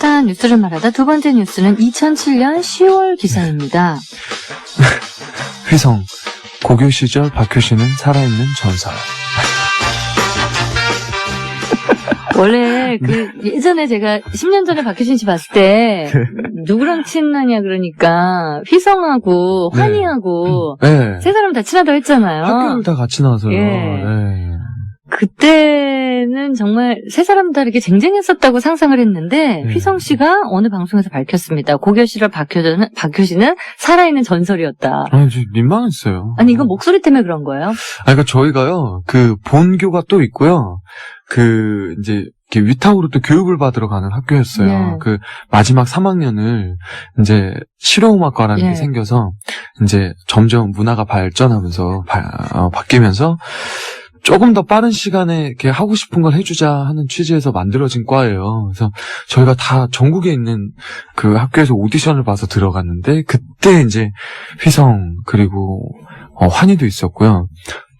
스타 뉴스를 말하다 두 번째 뉴스는 2007년 10월 기사입니다. 휘성, 고교 시절 박효신은 살아있는 전설. 원래 그 예전에 제가 10년 전에 박효신 씨 봤을 때 누구랑 친하냐 그러니까 휘성하고 네. 환희하고 네. 세 사람 다 친하다고 했잖아요. 학교를 다 같이 나와서요. 예. 네. 그때는 정말 세 사람 다 이렇게 쟁쟁했었다고 상상을 했는데 네. 휘성 씨가 어느 방송에서 밝혔습니다. 고교 시절 박효신은 박효신은 살아있는 전설이었다. 아니, 저 민망했어요. 아니 이건 목소리 때문에 그런 거예요? 아, 그러니까 저희가요, 그 본교가 또 있고요. 그 이제 이렇게 위탁으로 또 교육을 받으러 가는 학교였어요. 네. 그 마지막 3학년을 이제 실용음악과라는 예. 게 생겨서 이제 점점 문화가 발전하면서 바, 어, 바뀌면서 조금 더 빠른 시간에 이렇게 하고 싶은 걸 해주자 하는 취지에서 만들어진 과예요. 그래서 저희가 다 전국에 있는 그 학교에서 오디션을 봐서 들어갔는데 그때 이제 휘성 그리고 어, 환희도 있었고요.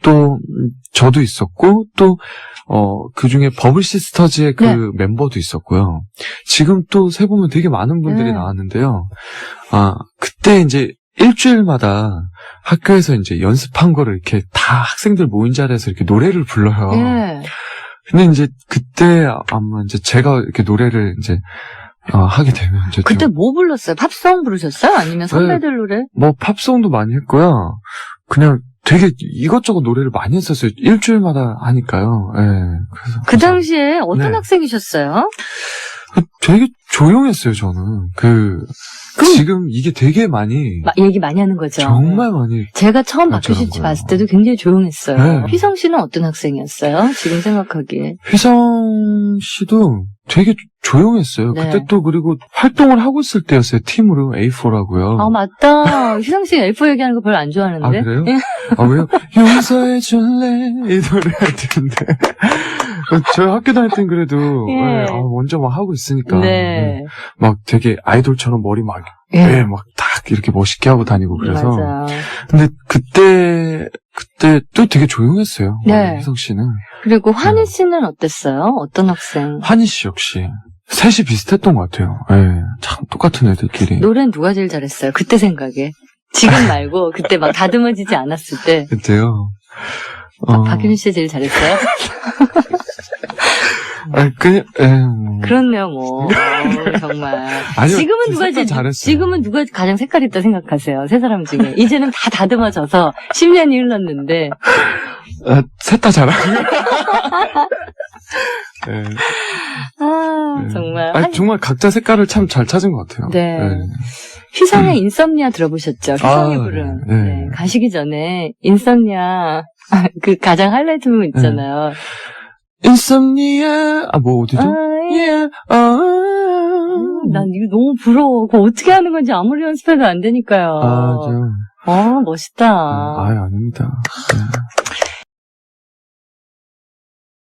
또 음, 저도 있었고 또 어, 그 중에 버블 시스터즈의 그 네. 멤버도 있었고요. 지금 또 세 보면 되게 많은 분들이 네. 나왔는데요. 아, 그때 이제 일주일마다 학교에서 이제 연습한 거를 이렇게 다 학생들 모인 자리에서 이렇게 노래를 불러요. 예. 근데 이제 그때 아마 이제 제가 이렇게 노래를 이제 어, 하게 되면 이제 그때 좀 뭐 불렀어요? 팝송 부르셨어요? 아니면 선배들 노래? 뭐 팝송도 많이 했고요. 그냥 되게 이것저것 노래를 많이 했었어요. 일주일마다 하니까요. 예. 그래서 그 당시에 어떤 네. 학생이셨어요? 그 되게 조용했어요, 저는. 그 그럼- 지금 이게 되게 많이 마- 얘기 많이 하는 거죠. 정말 많이 제가 처음 맞죠, 박효신 씨 그거요. 봤을 때도 굉장히 조용했어요. 네. 휘성 씨는 어떤 학생이었어요? 지금 생각하기에. 휘성 씨도 되게 조용했어요. 네. 그때 또 그리고 활동을 하고 있을 때였어요. 팀으로 A4라고요. 아 맞다. 휘성 씨 L4 얘기하는 거 별로 안 좋아하는데. 아, 그래요? 예. 아, 왜요? 용서해 줄래? 이 노래 할 텐데. 저희 학교 다닐 땐 그래도, 예. 예, 아, 먼저 막 하고 있으니까. 예, 네. 막 되게 아이돌처럼 머리 막, 예. 예, 막딱 이렇게 멋있게 하고 다니고 그래서. 맞아. 근데 그때, 그때 또 되게 조용했어요. 네. 희성 씨는. 그리고 환희 음. 씨는 어땠어요? 어떤 학생? 환희 씨 역시. 셋이 비슷했던 것 같아요. 예, 참 똑같은 애들끼리. 노래는 누가 제일 잘했어요? 그때 생각에. 지금 말고 그때 막 다듬어지지 않았을 때. 그때요. 박- 어, 박효신 씨 제일 잘했어요? 아, 그냥, 예, 뭐. 그렇네요, 뭐. 어, 정말. 아니요, 지금은 누가 색깔 제일 잘했어요. 지금은 누가 가장 색깔 있다 생각하세요? 세 사람 중에. 이제는 다 다듬어져서 10년이 흘렀는데. 아, 셋다 잘하고. 네. 아, 네. 정말. 아니, 한- 정말 각자 색깔을 참 잘 찾은 것 같아요. 네. 휘성의 인썸니아 들어보셨죠? 휘성이 아, 부른. 네. 네, 가시기 전에 인썸니아 그 가장 하이라이트 부분 있잖아요. 인썸니아, 아, 뭐, 어디죠? 아, 예. 예, 아, 난 이거 너무 부러워. 그거 어떻게 하는 건지 아무리 연습해도 안 되니까요. 아, 저, 어, 멋있다. 아, 예, 아닙니다.